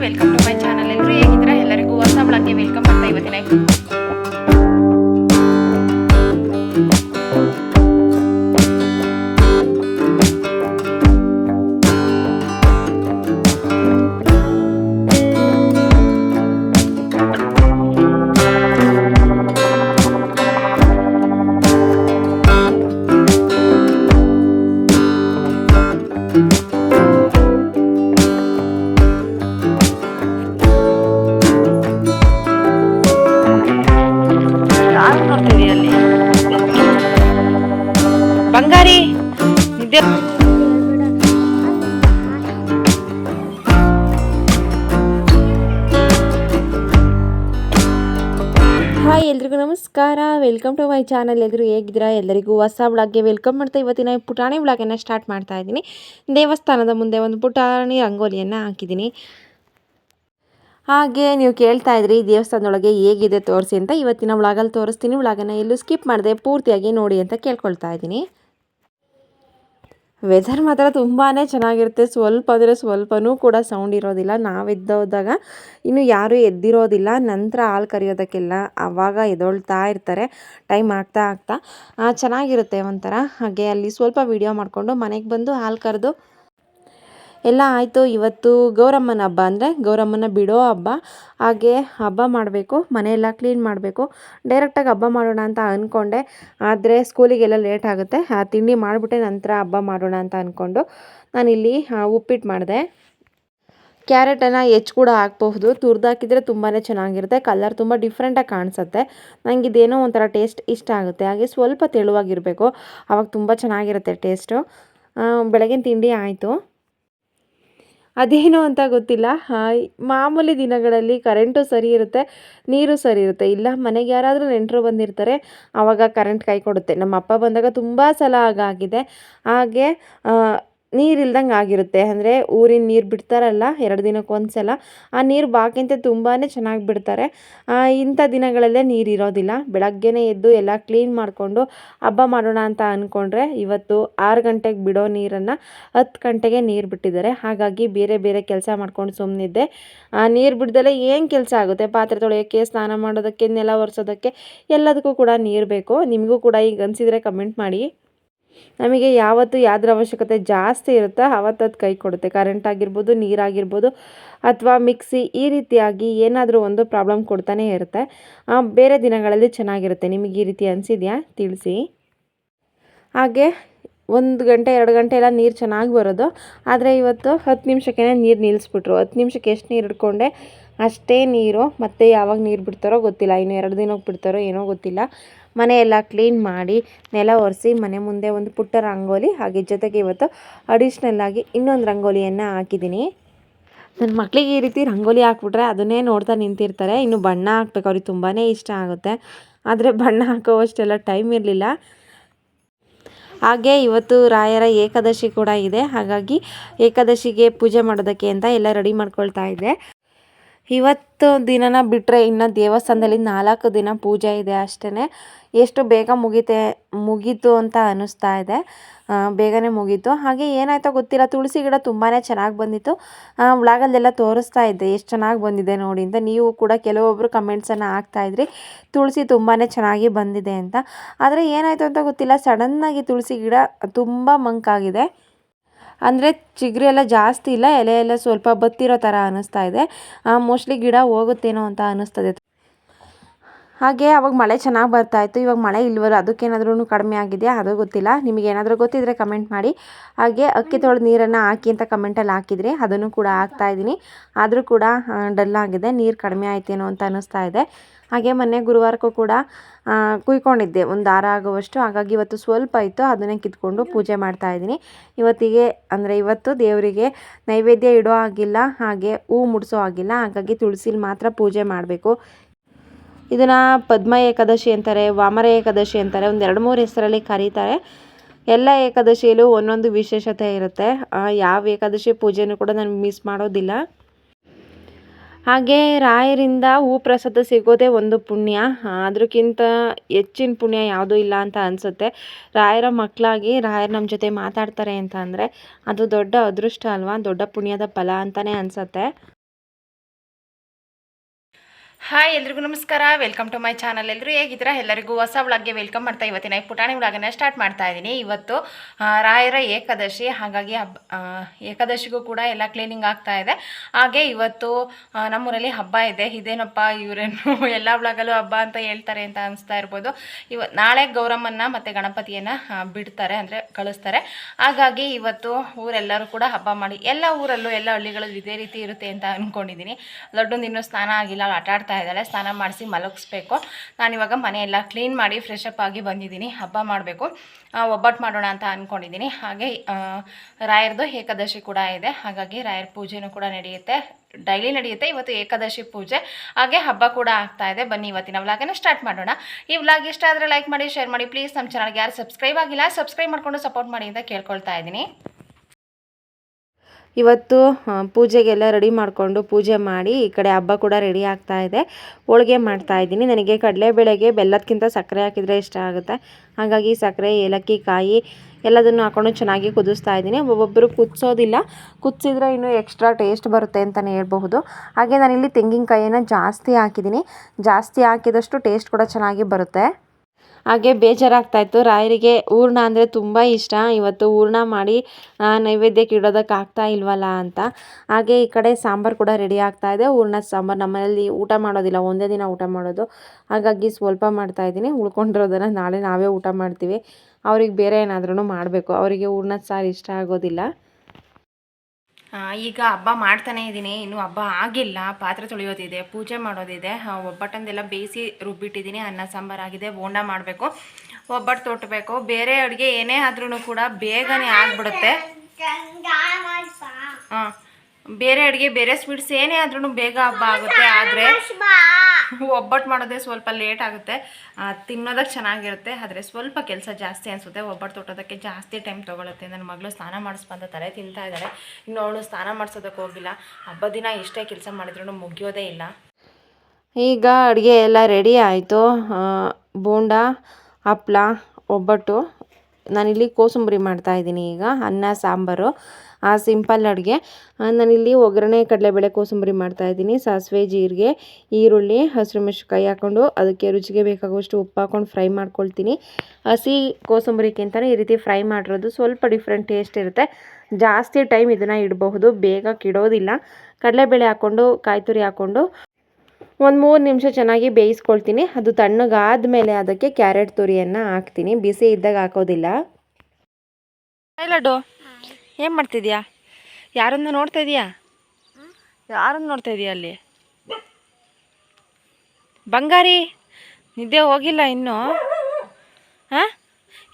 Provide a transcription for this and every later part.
Welcome to my channel ಎಲ್ಲರೂ ಹೇಗಿದ್ರೆ ಎಲ್ಲರಿಗೂ ಹೊಸ ಬಳಕೆ ವೆಲ್ಕಮ್ ಅಂತ ಇವತ್ತಿನ ಬಂಗಾರಿ ಹಾಯ್ ಎಲ್ರಿಗೂ ನಮಸ್ಕಾರ. ವೆಲ್ಕಮ್ ಟು ಮೈ ಚಾನಲ್ ಎಲ್ಲರೂ ಹೇಗಿದ್ದೀರಾ? ಎಲ್ಲರಿಗೂ ಹೊಸ ಬ್ಲಾಗ್ಗೆ ವೆಲ್ಕಮ್ ಮಾಡ್ತಾ ಇವತ್ತಿನ ಪುಟಾಣಿ ಬ್ಲಾಗನ್ನು ಸ್ಟಾರ್ಟ್ ಮಾಡ್ತಾ ಇದ್ದೀನಿ. ದೇವಸ್ಥಾನದ ಮುಂದೆ ಒಂದು ಪುಟಾಣಿ ರಂಗೋಲಿಯನ್ನು ಹಾಕಿದ್ದೀನಿ. ಹಾಗೆ ನೀವು ಕೇಳ್ತಾ ಇದ್ರಿ ದೇವಸ್ಥಾನದೊಳಗೆ ಹೇಗಿದೆ ತೋರಿಸಿ ಅಂತ. ಇವತ್ತಿನ ಬ್ಲಾಗಲ್ಲಿ ತೋರಿಸ್ತೀನಿ. ಬ್ಲಾಗನ್ನು ಎಲ್ಲೂ ಸ್ಕಿಪ್ ಮಾಡಿದೆ ಪೂರ್ತಿಯಾಗಿ ನೋಡಿ ಅಂತ ಕೇಳ್ಕೊಳ್ತಾ ಇದ್ದೀನಿ. ವೆದರ್ ಮಾತ್ರ ತುಂಬಾ ಚೆನ್ನಾಗಿರುತ್ತೆ. ಸ್ವಲ್ಪ ಅಂದರೆ ಸ್ವಲ್ಪನೂ ಕೂಡ ಸೌಂಡ್ ಇರೋದಿಲ್ಲ. ನಾವು ಎದ್ದೋದಾಗ ಇನ್ನು ಯಾರೂ ಎದ್ದಿರೋದಿಲ್ಲ. ನಂತರ ಹಾಲು ಕರೆಯೋದಕ್ಕೆಲ್ಲ ಆವಾಗ ಎದೊಳ್ತಾ ಇರ್ತಾರೆ. ಟೈಮ್ ಆಗ್ತಾ ಆಗ್ತಾ. ಚೆನ್ನಾಗಿರುತ್ತೆ ಒಂಥರ. ಹಾಗೆ ಅಲ್ಲಿ ಸ್ವಲ್ಪ ವೀಡಿಯೋ ಮಾಡಿಕೊಂಡು ಮನೆಗೆ ಬಂದು ಹಾಲು ಕರೆದು ಎಲ್ಲ ಆಯಿತು. ಇವತ್ತು ಗೌರಮ್ಮನ ಹಬ್ಬ ಅಂದರೆ ಗೌರಮ್ಮನ ಬಿಡೋ ಹಬ್ಬ. ಹಾಗೆ ಹಬ್ಬ ಮಾಡಬೇಕು, ಮನೆಯೆಲ್ಲ ಕ್ಲೀನ್ ಮಾಡಬೇಕು. ಡೈರೆಕ್ಟಾಗಿ ಹಬ್ಬ ಮಾಡೋಣ ಅಂತ ಅಂದ್ಕೊಂಡೆ ಆದರೆ ಸ್ಕೂಲಿಗೆಲ್ಲ ಲೇಟ್ ಆಗುತ್ತೆ. ಆ ತಿಂಡಿ ಮಾಡಿಬಿಟ್ಟೆ ನಂತರ ಹಬ್ಬ ಮಾಡೋಣ ಅಂತ ಅಂದ್ಕೊಂಡು ನಾನಿಲ್ಲಿ ಉಪ್ಪಿಟ್ಟು ಮಾಡಿದೆ. ಕ್ಯಾರೆಟನ್ನು ಹೆಚ್ಚು ಕೂಡ ಹಾಕ್ಬಹುದು. ತುರಿದಾಕಿದ್ರೆ ತುಂಬಾ ಚೆನ್ನಾಗಿರುತ್ತೆ. ಕಲರ್ ತುಂಬ ಡಿಫ್ರೆಂಟಾಗಿ ಕಾಣಿಸುತ್ತೆ. ನನಗೆ ಇದೇನೋ ಒಂಥರ ಟೇಸ್ಟ್ ಇಷ್ಟ ಆಗುತ್ತೆ. ಹಾಗೆ ಸ್ವಲ್ಪ ತೆಳುವಾಗಿರಬೇಕು. ಆವಾಗ ತುಂಬ ಚೆನ್ನಾಗಿರುತ್ತೆ ಟೇಸ್ಟು ಬೆಳಗಿನ ತಿಂಡಿ ಆಯಿತು. ಅದೇನು ಅಂತ ಗೊತ್ತಿಲ್ಲ. ಮಾಮೂಲಿ ದಿನಗಳಲ್ಲಿ ಕರೆಂಟು ಸರಿ ಇರುತ್ತೆ, ನೀರು ಸರಿ ಇರುತ್ತೆ. ಇಲ್ಲ, ಮನೆಗೆ ಯಾರಾದರೂ ನೆಂಟರು ಬಂದಿರ್ತಾರೆ ಆವಾಗ ಕರೆಂಟ್ ಕೈ ಕೊಡುತ್ತೆ. ನಮ್ಮ ಅಪ್ಪ ಬಂದಾಗ ತುಂಬ ಸಲ ಆಗಾಗಿದೆ. ಹಾಗೆ ನೀರಿಲ್ದಂಗೆ ಆಗಿರುತ್ತೆ. ಅಂದರೆ ಊರಿನ ನೀರು ಬಿಡ್ತಾರಲ್ಲ ಎರಡು ದಿನಕ್ಕೆ ಸಲ ಆ ನೀರು ಬಾಕಿಂತ ತುಂಬಾ ಚೆನ್ನಾಗಿ ಬಿಡ್ತಾರೆ. ಆ, ಇಂಥ ದಿನಗಳಲ್ಲೇ ನೀರು ಇರೋದಿಲ್ಲ. ಬೆಳಗ್ಗೆನೇ ಎದ್ದು ಎಲ್ಲ ಕ್ಲೀನ್ ಮಾಡಿಕೊಂಡು ಹಬ್ಬ ಮಾಡೋಣ ಅಂತ ಅಂದ್ಕೊಂಡ್ರೆ ಇವತ್ತು ಆರು ಗಂಟೆಗೆ ಬಿಡೋ ನೀರನ್ನು ಹತ್ತು ಗಂಟೆಗೆ ನೀರು ಬಿಟ್ಟಿದ್ದಾರೆ. ಹಾಗಾಗಿ ಬೇರೆ ಬೇರೆ ಕೆಲಸ ಮಾಡ್ಕೊಂಡು ಸುಮ್ಮನಿದ್ದೆ ನೀರು ಬಿಡ್ದಲೇ ಏನು ಕೆಲಸ ಆಗುತ್ತೆ? ಪಾತ್ರೆ ತೊಳೆಯೋಕ್ಕೆ ಸ್ನಾನ ಮಾಡೋದಕ್ಕೆ ನೆಲ ಒರೆಸೋದಕ್ಕೆ ಎಲ್ಲದಕ್ಕೂ ಕೂಡ ನೀರು ಬೇಕು. ನಿಮಗೂ ಕೂಡ ಈಗ ಅನಿಸಿದರೆ ಕಮೆಂಟ್ ಮಾಡಿ. ನಮಗೆ ಯಾವತ್ತು ಯಾವ್ದ್ರ ಅವಶ್ಯಕತೆ ಜಾಸ್ತಿ ಇರುತ್ತೆ ಆವತ್ತು ಅದು ಕೈ ಕೊಡುತ್ತೆ. ಕರೆಂಟ್ ಆಗಿರ್ಬೋದು ನೀರಾಗಿರ್ಬೋದು ಅಥವಾ ಮಿಕ್ಸಿ ಈ ರೀತಿಯಾಗಿ ಏನಾದರೂ ಒಂದು ಪ್ರಾಬ್ಲಮ್ ಕೊಡ್ತಾನೆ ಇರುತ್ತೆ. ಬೇರೆ ದಿನಗಳಲ್ಲಿ ಚೆನ್ನಾಗಿರುತ್ತೆ. ನಿಮಗೆ ಈ ರೀತಿ ಅನಿಸಿದೆಯಾ? ತಿಳಿಸಿ. ಹಾಗೆ ಒಂದು ಗಂಟೆ, ಎರಡು ಗಂಟೆ ಎಲ್ಲ ನೀರು ಚೆನ್ನಾಗಿ ಬರೋದು. ಆದರೆ ಇವತ್ತು ಹತ್ತು ನಿಮಿಷಕ್ಕೆ ನೀರು ನಿಲ್ಲಿಸ್ಬಿಟ್ರು ಹತ್ತು ನಿಮಿಷಕ್ಕೆ ಎಷ್ಟು ನೀರು ಹಿಡ್ಕೊಂಡೆ? ಅಷ್ಟೇ ನೀರು, ಮತ್ತೆ ಯಾವಾಗ ನೀರು ಬಿಡ್ತಾರೋ ಗೊತ್ತಿಲ್ಲ. ಇನ್ನು ಎರಡು ದಿನಕ್ಕೆ ಬಿಡ್ತಾರೋ ಏನೋ ಗೊತ್ತಿಲ್ಲ. ಮನೆಯೆಲ್ಲ ಕ್ಲೀನ್ ಮಾಡಿ, ನೆಲ ಒರೆಸಿ, ಮನೆ ಮುಂದೆ ಒಂದು ಪುಟ್ಟ ರಂಗೋಲಿ, ಹಾಗೆ ಜೊತೆಗೆ ಇವತ್ತು ಅಡಿಷ್ನಲ್ಲಾಗಿ ಇನ್ನೊಂದು ರಂಗೋಲಿಯನ್ನು ಹಾಕಿದ್ದೀನಿ. ನನ್ನ ಮಕ್ಕಳಿಗೆ ಈ ರೀತಿ ರಂಗೋಲಿ ಹಾಕ್ಬಿಟ್ರೆ ಅದನ್ನೇ ನೋಡ್ತಾ ನಿಂತಿರ್ತಾರೆ. ಇನ್ನು ಬಣ್ಣ ಹಾಕ್ಬೇಕು. ಅವ್ರಿಗೆ ತುಂಬಾ ಇಷ್ಟ ಆಗುತ್ತೆ. ಆದರೆ ಬಣ್ಣ ಹಾಕೋವಷ್ಟೆಲ್ಲ ಟೈಮ್ ಇರಲಿಲ್ಲ. ಹಾಗೆ ಇವತ್ತು ರಾಯರ ಏಕಾದಶಿ ಕೂಡ ಇದೆ. ಹಾಗಾಗಿ ಏಕಾದಶಿಗೆ ಪೂಜೆ ಮಾಡೋದಕ್ಕೆ ಅಂತ ಎಲ್ಲ ರೆಡಿ ಮಾಡ್ಕೊಳ್ತಾ ಇದ್ದೆ. ಇವತ್ತು ದಿನನ ಬಿಟ್ಟರೆ ಇನ್ನು ದೇವಸ್ಥಾನದಲ್ಲಿ ನಾಲ್ಕು ದಿನ ಪೂಜೆ ಇದೆ ಅಷ್ಟೇ ಎಷ್ಟು ಬೇಗ ಮುಗಿತೆ, ಮುಗೀತು ಅಂತ ಅನ್ನಿಸ್ತಾ ಇದೆ. ಬೇಗನೆ ಮುಗೀತು. ಹಾಗೆ ಏನಾಯ್ತೋ ಗೊತ್ತಿಲ್ಲ. ತುಳಸಿ ಗಿಡ ತುಂಬಾ ಚೆನ್ನಾಗಿ ಬಂದಿತ್ತು. ವ್ಲಾಗಲ್ಲೆಲ್ಲ ತೋರಿಸ್ತಾ ಇದ್ದೆ ಎಷ್ಟು ಚೆನ್ನಾಗಿ ಬಂದಿದೆ ನೋಡಿ ಅಂತ. ನೀವು ಕೂಡ ಕೆಲವೊಬ್ಬರು ಕಮೆಂಟ್ಸನ್ನು ಹಾಕ್ತಾಯಿದ್ರಿ ತುಳಸಿ ತುಂಬಾ ಚೆನ್ನಾಗಿ ಬಂದಿದೆ ಅಂತ. ಆದರೆ ಏನಾಯಿತು ಅಂತ ಗೊತ್ತಿಲ್ಲ. ಸಡನ್ನಾಗಿ ತುಳಸಿ ಗಿಡ ತುಂಬ ಮಂಕಾಗಿದೆ. ಅಂದರೆ ಚಿಗುರು ಎಲ್ಲ ಜಾಸ್ತಿ ಇಲ್ಲ, ಎಲೆ ಎಲ್ಲ ಸ್ವಲ್ಪ ಬತ್ತಿರೋ ಥರ ಅನ್ನಿಸ್ತಾ ಇದೆ. ಮೋಸ್ಟ್ಲಿ ಗಿಡ ಹೋಗುತ್ತೇನೋ ಅಂತ ಅನ್ನಿಸ್ತದೆ. ಹಾಗೆ ಅವಾಗ ಮಳೆ ಚೆನ್ನಾಗಿ ಬರ್ತಾ ಇತ್ತು, ಇವಾಗ ಮಳೆ ಇಲ್ವಲ್ಲ ಅದಕ್ಕೇನಾದ್ರೂ ಕಡಿಮೆ ಆಗಿದೆಯಾ, ಅದು ಗೊತ್ತಿಲ್ಲ. ನಿಮಗೆ ಏನಾದರೂ ಗೊತ್ತಿದ್ದರೆ ಕಮೆಂಟ್ ಮಾಡಿ. ಹಾಗೆ ಅಕ್ಕಿ ತೊಳೆದು ನೀರನ್ನು ಹಾಕಿ ಅಂತ ಕಮೆಂಟಲ್ಲಿ ಹಾಕಿದರೆ ಅದನ್ನು ಕೂಡ ಹಾಕ್ತಾ ಇದ್ದೀನಿ. ಆದರೂ ಕೂಡ ಡಲ್ ಆಗಿದೆ, ನೀರು ಕಡಿಮೆ ಆಯ್ತೇನೋ ಅಂತ ಅನ್ನಿಸ್ತಾ ಇದೆ. ಹಾಗೆ ಮೊನ್ನೆ ಗುರುವಾರಕ್ಕೂ ಕೂಡ ಕುಯ್ಕೊಂಡಿದ್ದೆ. ಒಂದು ದಾರ ಆಗುವಷ್ಟು. ಹಾಗಾಗಿ ಇವತ್ತು ಸ್ವಲ್ಪ ಇತ್ತು. ಅದನ್ನೇ ಕಿತ್ಕೊಂಡು ಪೂಜೆ ಮಾಡ್ತಾ ಇದ್ದೀನಿ. ಇವತ್ತಿಗೆ, ಅಂದರೆ ಇವತ್ತು ದೇವರಿಗೆ ನೈವೇದ್ಯ ಇಡೋ ಆಗಿಲ್ಲ ಹಾಗೆ ಹೂ ಮುಡಿಸೋ ಆಗಿಲ್ಲ ಹಾಗಾಗಿ ತುಳಸಿಲಿ ಮಾತ್ರ ಪೂಜೆ ಮಾಡಬೇಕು. ಇದನ್ನು ಪದ್ಮ ಏಕಾದಶಿ ಅಂತಾರೆ ವಾಮರ ಏಕಾದಶಿ ಅಂತಾರೆ. ಒಂದು ಎರಡು ಮೂರು ಹೆಸರಲ್ಲಿ ಕರೀತಾರೆ. ಎಲ್ಲ ಏಕಾದಶಿಯಲ್ಲೂ ಒಂದೊಂದು ವಿಶೇಷತೆ ಇರುತ್ತೆ. ಯಾವ ಏಕಾದಶಿ ಪೂಜೆನೂ ಕೂಡ ನಾನು ಮಿಸ್ ಮಾಡೋದಿಲ್ಲ. ಹಾಗೆ ರಾಯರಿಂದ ಹೂ ಪ್ರಸಾದ ಸಿಗೋದೇ ಒಂದು ಪುಣ್ಯ. ಅದಕ್ಕಿಂತ ಹೆಚ್ಚಿನ ಪುಣ್ಯ ಯಾವುದೂ ಇಲ್ಲ ಅಂತ ಅನಿಸುತ್ತೆ. ರಾಯರ ಮಕ್ಕಳಾಗಿ ರಾಯರು ನಮ್ಮ ಜೊತೆ ಮಾತಾಡ್ತಾರೆ ಅಂತ ಅಂದರೆ ಅದು ದೊಡ್ಡ ಅದೃಷ್ಟ ಅಲ್ವಾ? ದೊಡ್ಡ ಪುಣ್ಯದ ಫಲ ಅಂತಲೇ ಅನಿಸುತ್ತೆ. ಹಾಯ್ ಎಲ್ರಿಗೂ ನಮಸ್ಕಾರ. ವೆಲ್ಕಮ್ ಟು ಮೈ ಚಾನಲ್ ಎಲ್ಲರೂ ಹೇಗಿದ್ರ ಎಲ್ಲರಿಗೂ ಹೊಸ ವ್ಲಾಗ್ಗೆ ವೆಲ್ಕಮ್ ಮಾಡ್ತಾ ಇವತ್ತಿನ ಈ ಪುಟಾಣಿ ವ್ಲಾಗನ್ನ ಸ್ಟಾರ್ಟ್ ಮಾಡ್ತಾ ಇದ್ದೀನಿ. ಇವತ್ತು ರಾಯರ ಏಕಾದಶಿ, ಹಾಗಾಗಿ ಹಬ್ಬ ಏಕಾದಶಿಗೂ ಕೂಡ ಎಲ್ಲ ಕ್ಲೀನಿಂಗ್ ಆಗ್ತಾ ಇದೆ. ಹಾಗೆ ಇವತ್ತು ನಮ್ಮೂರಲ್ಲಿ ಹಬ್ಬ ಇದೆ. ಇದೇನಪ್ಪ ಇವರೇನು ಎಲ್ಲ ವ್ಲಾಗಲ್ಲೂ ಹಬ್ಬ ಅಂತ ಹೇಳ್ತಾರೆ ಅಂತ ಅನಿಸ್ತಾ ಇರ್ಬೋದು. ಇವ, ನಾಳೆ ಗೌರಮ್ಮನ್ನ ಮತ್ತು ಗಣಪತಿಯನ್ನು ಬಿಡ್ತಾರೆ, ಅಂದರೆ ಕಳಿಸ್ತಾರೆ. ಹಾಗಾಗಿ ಇವತ್ತು ಊರೆಲ್ಲರೂ ಕೂಡ ಹಬ್ಬ ಮಾಡಿ, ಎಲ್ಲ ಊರಲ್ಲೂ, ಎಲ್ಲ ಹಳ್ಳಿಗಳಲ್ಲೂ ಇದೇ ರೀತಿ ಇರುತ್ತೆ ಅಂತ ಅಂದ್ಕೊಂಡಿದ್ದೀನಿ ಲಡ್ಡು ಇನ್ನೂ ಸ್ನಾನ ಆಗಿಲ್ಲ ಆಟ ಆಡ್ತಾ ಇದ್ದಾಳೆ ಸ್ನಾನ ಮಾಡಿಸಿ ಮಲಗಿಸ್ಬೇಕು. ನಾನಿವಾಗ ಮನೆಯೆಲ್ಲ ಕ್ಲೀನ್ ಮಾಡಿ ಫ್ರೆಶ್ ಅಪ್ ಆಗಿ ಬಂದಿದ್ದೀನಿ, ಹಬ್ಬ ಮಾಡಬೇಕು. ಒಬ್ಬಟ್ಟು ಮಾಡೋಣ ಅಂತ ಅಂದ್ಕೊಂಡಿದ್ದೀನಿ ಹಾಗೆ ರಾಯರದು ಏಕಾದಶಿ ಕೂಡ ಇದೆ. ಹಾಗಾಗಿ ರಾಯರ ಪೂಜೆನೂ ಕೂಡ ನಡೆಯುತ್ತೆ. ಡೈಲಿ ನಡೆಯುತ್ತೆ, ಇವತ್ತು ಏಕಾದಶಿ ಪೂಜೆ. ಹಾಗೆ ಹಬ್ಬ ಕೂಡ ಆಗ್ತಾ ಇದೆ. ಬನ್ನಿ ಇವತ್ತಿನ ವ್ಲಾಗನ್ನು ಸ್ಟಾರ್ಟ್ ಮಾಡೋಣ. ಈ ವ್ಲಾಗ್ ಇಷ್ಟ ಆದರೆ ಲೈಕ್ ಮಾಡಿ ಶೇರ್ ಮಾಡಿ. ಪ್ಲೀಸ್ ನಮ್ಮ ಚಾನಲ್ಗೆ ಯಾರು ಸಬ್ಸ್ಕ್ರೈಬ್ ಆಗಿಲ್ಲ ಸಬ್ಸ್ಕ್ರೈಬ್ ಮಾಡ್ಕೊಂಡು ಸಪೋರ್ಟ್ ಮಾಡಿ ಅಂತ ಕೇಳ್ಕೊಳ್ತಾ ಇದ್ದೀನಿ. ಇವತ್ತು ಪೂಜೆಗೆಲ್ಲ ರೆಡಿ ಮಾಡಿಕೊಂಡು ಪೂಜೆ ಮಾಡಿ ಈ ಕಡೆ ಹಬ್ಬ ಕೂಡ ರೆಡಿ ಆಗ್ತಾ ಇದೆ. ಹೋಳಿಗೆ ಮಾಡ್ತಾ ಇದ್ದೀನಿ. ನನಗೆ ಕಡಲೆಬೇಳೆಗೆ ಬೆಲ್ಲದಕ್ಕಿಂತ ಸಕ್ಕರೆ ಹಾಕಿದರೆ ಇಷ್ಟ ಆಗುತ್ತೆ. ಹಾಗಾಗಿ ಸಕ್ಕರೆ, ಏಲಕ್ಕಿ, ಕಾಯಿ ಎಲ್ಲದನ್ನು ಹಾಕೊಂಡು ಚೆನ್ನಾಗಿ ಕುದಿಸ್ತಾ ಇದ್ದೀನಿ. ಒಬ್ಬೊಬ್ಬರು ಕುದಿಸೋದಿಲ್ಲ. ಕುದಿಸಿದ್ರೆ ಇನ್ನೂ ಎಕ್ಸ್ಟ್ರಾ ಟೇಸ್ಟ್ ಬರುತ್ತೆ ಅಂತಲೇ ಹೇಳ್ಬಹುದು. ಹಾಗೆ ನಾನಿಲ್ಲಿ ತೆಂಗಿನಕಾಯಿಯನ್ನು ಜಾಸ್ತಿ ಹಾಕಿದ್ದೀನಿ. ಜಾಸ್ತಿ ಹಾಕಿದಷ್ಟು ಟೇಸ್ಟ್ ಕೂಡ ಚೆನ್ನಾಗಿ ಬರುತ್ತೆ. ಹಾಗೆ ಬೇಜಾರಾಗ್ತಾ ಇತ್ತು ರಾಯರಿಗೆ ಹೂರ್ಣ ಅಂದರೆ ತುಂಬ ಇಷ್ಟ. ಇವತ್ತು ಹೂರ್ಣ ಮಾಡಿ ನೈವೇದ್ಯಕ್ಕೆ ಇಡೋದಕ್ಕೆ ಆಗ್ತಾ ಇಲ್ವಲ್ಲ ಅಂತ. ಹಾಗೆ ಈ ಕಡೆ ಸಾಂಬಾರು ಕೂಡ ರೆಡಿ ಆಗ್ತಾ ಇದೆ ಹೂರ್ಣ ಸಾಂಬಾರು ನಮ್ಮನೇಲಿ ಊಟ ಮಾಡೋದಿಲ್ಲ. ಒಂದೇ ದಿನ ಊಟ ಮಾಡೋದು. ಹಾಗಾಗಿ ಸ್ವಲ್ಪ ಮಾಡ್ತಾ ಇದ್ದೀನಿ ಉಳ್ಕೊಂಡಿರೋದನ್ನು ನಾಳೆ ನಾವೇ ಊಟ ಮಾಡ್ತೀವಿ. ಅವ್ರಿಗೆ ಬೇರೆ ಏನಾದ್ರೂ ಮಾಡಬೇಕು. ಅವರಿಗೆ ಹೂರ್ಣದ ಸಾರು ಇಷ್ಟ ಆಗೋದಿಲ್ಲ. ಈಗ ಹಬ್ಬ ಮಾಡ್ತಾನೇ ಇದ್ದೀನಿ ಇನ್ನೂ ಹಬ್ಬ ಆಗಿಲ್ಲ. ಪಾತ್ರೆ ತೊಳೆಯೋದಿದೆ, ಪೂಜೆ ಮಾಡೋದಿದೆ. ಒಬ್ಬಟ್ಟಂದೆಲ್ಲ ಬೇಯಿಸಿ ರುಬ್ಬಿಟ್ಟಿದ್ದೀನಿ ಅನ್ನ, ಸಾಂಬಾರು ಆಗಿದೆ. ಬೋಂಡ ಮಾಡಬೇಕು. ಒಬ್ಬಟ್ಟು ತೊಟ್ಟಬೇಕು ಬೇರೆ ಅಡುಗೆ ಏನೇ ಆದ್ರೂ ಕೂಡ ಬೇಗನೆ ಆಗಿಬಿಡುತ್ತೆ. ಹಾಂ ಬೇರೆ ಅಡುಗೆ, ಬೇರೆ ಸ್ವೀಟ್ಸ್ ಏನೇ ಆದ್ರೂ ಬೇಗ ಹಬ್ಬ ಆಗುತ್ತೆ. ಆದರೆ ಒಬ್ಬಟ್ಟು ಮಾಡೋದೇ ಸ್ವಲ್ಪ ಲೇಟ್ ಆಗುತ್ತೆ. ತಿನ್ನೋದಕ್ಕೆ ಚೆನ್ನಾಗಿರುತ್ತೆ, ಆದರೆ ಸ್ವಲ್ಪ ಕೆಲಸ ಜಾಸ್ತಿ ಅನಿಸುತ್ತೆ. ಒಬ್ಬಟ್ಟು ತೊಟ್ಟೋದಕ್ಕೆ ಜಾಸ್ತಿ ಟೈಮ್ ತೊಗೊಳುತ್ತೆ. ನನ್ನ ಮಗಳು ಸ್ನಾನ ಮಾಡಿಸ್ಬಂದ ತಲೆ ತಿಂತಾ ಇದ್ದಾರೆ ಇನ್ನು ಅವಳು ಸ್ನಾನ ಮಾಡಿಸೋದಕ್ಕೆ ಹೋಗಿಲ್ಲ. ಹಬ್ಬ ದಿನ ಎಷ್ಟೇ ಕೆಲಸ ಮಾಡಿದ್ರೂ ಮುಗಿಯೋದೇ ಇಲ್ಲ. ಈಗ ಅಡುಗೆ ಎಲ್ಲ ರೆಡಿ ಆಯಿತು. ಬೋಂಡ, ಹಪ್ಳ, ಒಬ್ಬಟ್ಟು. ನಾನಿಲ್ಲಿ ಕೋಸಂಬರಿ ಮಾಡ್ತಾಯಿದ್ದೀನಿ ಈಗ. ಅನ್ನ, ಸಾಂಬಾರು. ಆ ಸಿಂಪಲ್ ಅಡುಗೆ. ನಾನಿಲ್ಲಿ ಒಗ್ಗರಣೆ, ಕಡಲೆಬೇಳೆ, ಕೋಸಂಬರಿ ಮಾಡ್ತಾಯಿದ್ದೀನಿ ಸಾಸಿವೆ, ಜೀರಿಗೆ, ಈರುಳ್ಳಿ, ಹಸಿರು ಮೆಣಸಿನ್ಕಾಯಿ ಹಾಕ್ಕೊಂಡು ಅದಕ್ಕೆ ರುಚಿಗೆ ಬೇಕಾಗುವಷ್ಟು ಉಪ್ಪು ಹಾಕ್ಕೊಂಡು ಫ್ರೈ ಮಾಡ್ಕೊಳ್ತೀನಿ. ಹಸಿ ಕೋಸಂಬರಿಗಿಂತಲೂ ಈ ರೀತಿ ಫ್ರೈ ಮಾಡಿರೋದು ಸ್ವಲ್ಪ ಡಿಫ್ರೆಂಟ್ ಟೇಸ್ಟ್ ಇರುತ್ತೆ. ಜಾಸ್ತಿ ಟೈಮ್ ಇದನ್ನು ಇಡಬಹುದು, ಬೇಗ ಕೆಡೋದಿಲ್ಲ. ಕಡಲೆಬೇಳೆ ಹಾಕ್ಕೊಂಡು ಕಾಯಿ ತುರಿ ಹಾಕ್ಕೊಂಡು ಒಂದು ಮೂರು ನಿಮಿಷ ಚೆನ್ನಾಗಿ ಬೇಯಿಸ್ಕೊಳ್ತೀನಿ. ಅದು ತಣ್ಣಗಾದ ಮೇಲೆ ಅದಕ್ಕೆ ಕ್ಯಾರೆಟ್ ತುರಿಯನ್ನು ಹಾಕ್ತೀನಿ. ಬಿಸಿ ಇದ್ದಾಗ ಹಾಕೋದಿಲ್ಲ. ಲಡ್ಡು. ಏನು ಮಾಡ್ತಿದ್ಯಾ? ಯಾರನ್ನ ನೋಡ್ತಾ ಇದೀಯಾ? ಯಾರನ್ನ ನೋಡ್ತಾ ಇದೀಯಾ ಅಲ್ಲಿ? ಬಂಗಾರಿ ನಿದ್ದೆ ಹೋಗಿಲ್ಲ ಇನ್ನೂ. ಹಾಂ?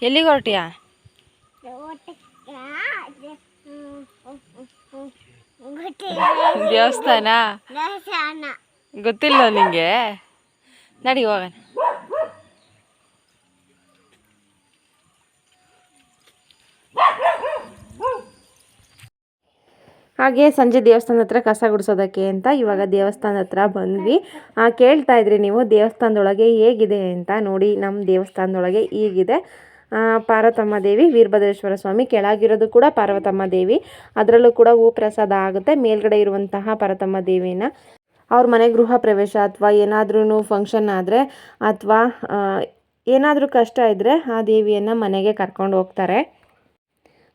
ಎಲ್ಲಿಗೆ ಹೊರಟಿಯಾ? ದೇವಸ್ಥಾನ. ಗೊತ್ತಿಲ್ಲ ನಿಂಗೆ. ನಡಿ ಹೋಗೋಣ. ಹಾಗೆ ಸಂಜೆ ದೇವಸ್ಥಾನದ ಹತ್ರ ಕಸ ಗುಡಿಸೋದಕ್ಕೆ ಅಂತ ಇವಾಗ ದೇವಸ್ಥಾನದ ಹತ್ರ ಬಂದ್ವಿ. ಕೇಳ್ತಾ ಇದ್ರಿ ನೀವು ದೇವಸ್ಥಾನದೊಳಗೆ ಹೇಗಿದೆ ಅಂತ ನೋಡಿ ನಮ್ಮ ದೇವಸ್ಥಾನದೊಳಗೆ ಹೀಗಿದೆ. ಪಾರ್ವತಮ್ಮ ದೇವಿ, ವೀರಭದ್ರೇಶ್ವರ ಸ್ವಾಮಿ, ಕೆಳಗಿರೋದು ಕೂಡ ಪಾರ್ವತಮ್ಮ ದೇವಿ. ಅದರಲ್ಲೂ ಕೂಡ ಹೂ ಪ್ರಸಾದ ಆಗುತ್ತೆ. ಮೇಲ್ಗಡೆ ಇರುವಂತಹ ಪಾರ್ವತಮ್ಮ ದೇವಿನ. ಅವ್ರ ಮನೆ ಗೃಹ ಪ್ರವೇಶ ಅಥವಾ ಏನಾದ್ರೂ ಫಂಕ್ಷನ್ ಆದರೆ ಅಥವಾ ಏನಾದರೂ ಕಷ್ಟ ಇದ್ದರೆ ಆ ದೇವಿಯನ್ನು ಮನೆಗೆ ಕರ್ಕೊಂಡು ಹೋಗ್ತಾರೆ.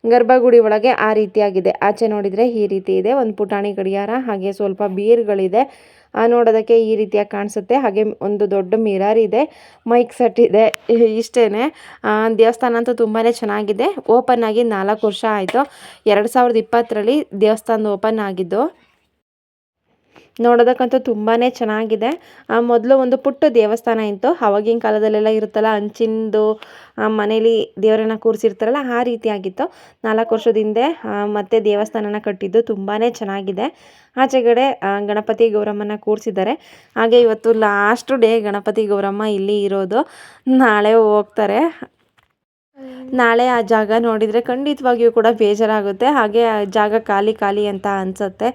ಗರ್ಭಗುಡಿ ಒಳಗೆ ಆ ರೀತಿಯಾಗಿದೆ. ಆಚೆ ನೋಡಿದರೆ ಈ ರೀತಿ ಇದೆ. ಒಂದು ಪುಟಾಣಿ ಗಡಿಯಾರ, ಹಾಗೆ ಸ್ವಲ್ಪ ಬೀರ್ಗಳಿದೆ. ನೋಡೋದಕ್ಕೆ ಈ ರೀತಿಯಾಗಿ ಕಾಣಿಸುತ್ತೆ. ಹಾಗೆ ಒಂದು ದೊಡ್ಡ ಮಿರರ್ ಇದೆ. ಮೈಕ್ ಸೆಟ್ ಇದೆ. ಇಷ್ಟೇ ದೇವಸ್ಥಾನ ಅಂತೂ ತುಂಬಾ ಚೆನ್ನಾಗಿದೆ. ಓಪನ್ ಆಗಿ ನಾಲ್ಕು ವರ್ಷ ಆಯಿತು. ಎರಡು ಸಾವಿರದ ಇಪ್ಪತ್ತರಲ್ಲಿ ದೇವಸ್ಥಾನ ಓಪನ್ ಆಗಿದ್ದು. ನೋಡೋದಕ್ಕಂತೂ ತುಂಬಾ ಚೆನ್ನಾಗಿದೆ. ಮೊದಲು ಒಂದು ಪುಟ್ಟ ದೇವಸ್ಥಾನ ಇತ್ತು. ಆವಾಗಿನ ಕಾಲದಲ್ಲೆಲ್ಲ ಇರುತ್ತಲ್ಲ ಹಂಚಿಂದು ಮನೇಲಿ ದೇವರನ್ನ ಕೂರಿಸಿರ್ತಾರಲ್ಲ, ಆ ರೀತಿಯಾಗಿತ್ತು ನಾಲ್ಕು ವರ್ಷದ ಹಿಂದೆ ಮತ್ತೆ ದೇವಸ್ಥಾನನ ಕಟ್ಟಿದ್ದು ತುಂಬಾ ಚೆನ್ನಾಗಿದೆ. ಆಚೆಗಡೆ ಗಣಪತಿ ಗೌರಮ್ಮನ ಕೂರಿಸಿದ್ದಾರೆ. ಹಾಗೆ ಇವತ್ತು ಲಾಸ್ಟ್ ಡೇ ಗಣಪತಿ ಗೌರಮ್ಮ ಇಲ್ಲಿ ಇರೋದು. ನಾಳೆ ಹೋಗ್ತಾರೆ. ನಾಳೆ ಆ ಜಾಗ ನೋಡಿದರೆ ಖಂಡಿತವಾಗಿಯೂ ಕೂಡ ಬೇಜಾರಾಗುತ್ತೆ. ಹಾಗೆ ಆ ಜಾಗ ಖಾಲಿ ಖಾಲಿ ಅಂತ ಅನಿಸುತ್ತೆ.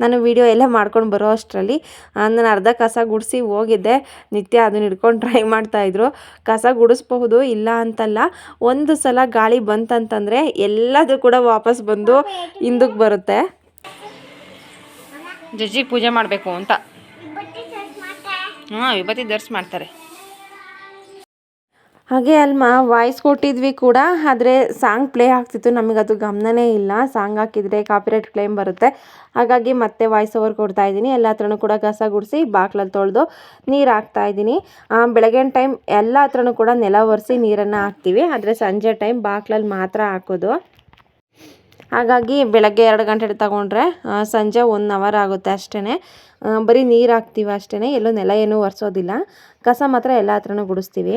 ನಾನು ವೀಡಿಯೋ ಎಲ್ಲ ಮಾಡ್ಕೊಂಡು ಬರೋ ಅಷ್ಟರಲ್ಲಿ ನಾನು ಅರ್ಧ ಕಸ ಗುಡಿಸಿ ಹೋಗಿದ್ದೆ. ನಿತ್ಯ ಅದನ್ನ ಹಿಡ್ಕೊಂಡು ಟ್ರೈ ಮಾಡ್ತಾಯಿದ್ರು ಕಸ ಗುಡಿಸ್ಬಹುದು ಇಲ್ಲ ಅಂತಲ್ಲ ಒಂದು ಸಲ ಗಾಳಿ ಬಂತಂತಂದರೆ ಎಲ್ಲದೂ ಕೂಡ ವಾಪಸ್ ಬಂದು ಹಿಂದಕ್ಕೆ ಬರುತ್ತೆ. ಜಜ್ಜಿಗೆ ಪೂಜೆ ಮಾಡಬೇಕು ಅಂತ. ಹಾಂ ವಿಭೂತಿ ಧರಿಸಿ ಮಾಡ್ತಾರೆ. ಹಾಗೆ ಅಲ್ಮ ವಾಯ್ಸ್ ಕೊಟ್ಟಿದ್ವಿ ಕೂಡ, ಆದರೆ ಸಾಂಗ್ ಪ್ಲೇ ಆಗ್ತಿತ್ತು. ನಮಗದು ಗಮನನೇ ಇಲ್ಲ. ಸಾಂಗ್ ಹಾಕಿದರೆ ಕಾಪಿರೈಟ್ ಕ್ಲೇಮ್ ಬರುತ್ತೆ. ಹಾಗಾಗಿ ಮತ್ತೆ ವಾಯ್ಸ್ ಓವರ್ ಕೊಡ್ತಾ ಇದ್ದೀನಿ. ಎಲ್ಲ ಹತ್ರನೂ ಕೂಡ ಕಸ ಗುಡಿಸಿ ಬಾಕ್ಲಲ್ಲಿ ತೊಳೆದು ನೀರು ಹಾಕ್ತಾ ಇದ್ದೀನಿ. ಬೆಳಗಿನ ಟೈಮ್ ಎಲ್ಲ ಹತ್ರನೂ ಕೂಡ ನೆಲ ಒರೆಸಿ ನೀರನ್ನು ಹಾಕ್ತೀವಿ. ಆದರೆ ಸಂಜೆ ಟೈಮ್ ಬಾಕ್ಲಲ್ಲಿ ಮಾತ್ರ ಹಾಕೋದು. ಹಾಗಾಗಿ ಬೆಳಗ್ಗೆ ಎರಡು ಗಂಟೆ ತಗೊಂಡ್ರೆ ಸಂಜೆ ಒನ್ ಅವರ್ ಆಗುತ್ತೆ ಅಷ್ಟೇ ಬರೀ ನೀರು ಹಾಕ್ತೀವಿ ಅಷ್ಟೇ ಎಲ್ಲೂ ನೆಲ ಏನೂ ಒರೆಸೋದಿಲ್ಲ. ಕಸ ಮಾತ್ರ ಎಲ್ಲ ಹತ್ರನೂ ಗುಡಿಸ್ತೀವಿ.